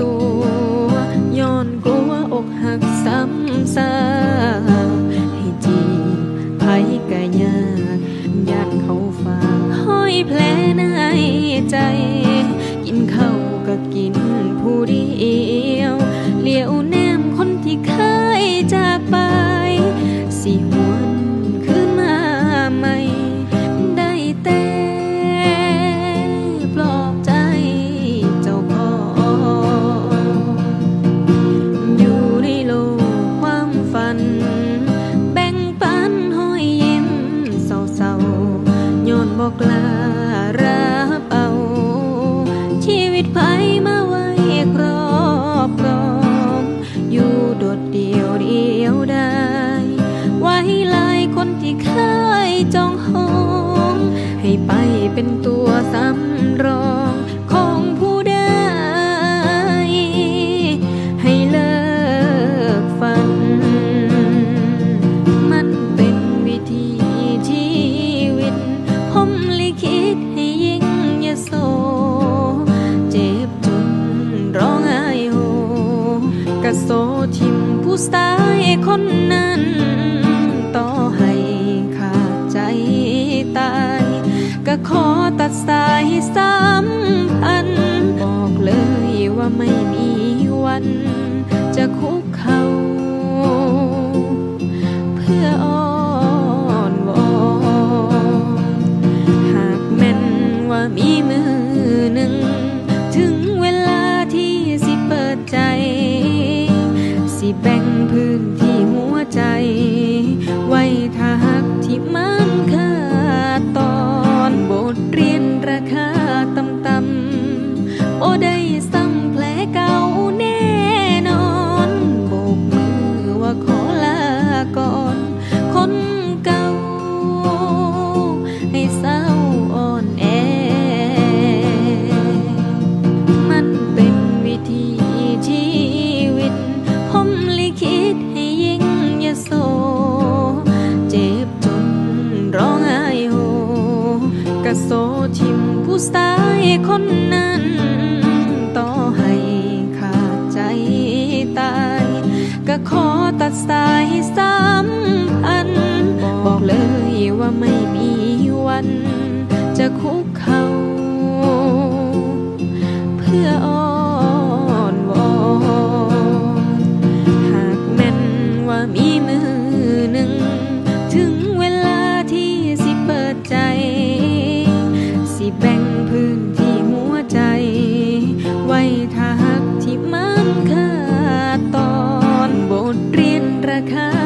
ตัวย้อนกลัวอกหักซ้ำซากให้จีบไผกะยากยากเขาฝากห้อยแผลในใจ จองห้อง ให้ไปเป็นตัวสำรองของผู้ใดให้เลิกฝัน มันเป็นวิธีชีวิตผมลิขิตให้ยิ่งยโส เจ็บจนร้องไห้โฮกะโซทิมผู้สายคนนั้นต่อให้ ก็ขอ ระโซทิมผู้สายคนนั้น ต่อให้ขาดใจตาย ก็ขอตัดสายสามพัน บอกเลยว่าไม่มีวัน จะคุกเขาเพื่ออ้อนวอนหากแม่นว่ามีมือหนึ่งถึง 看。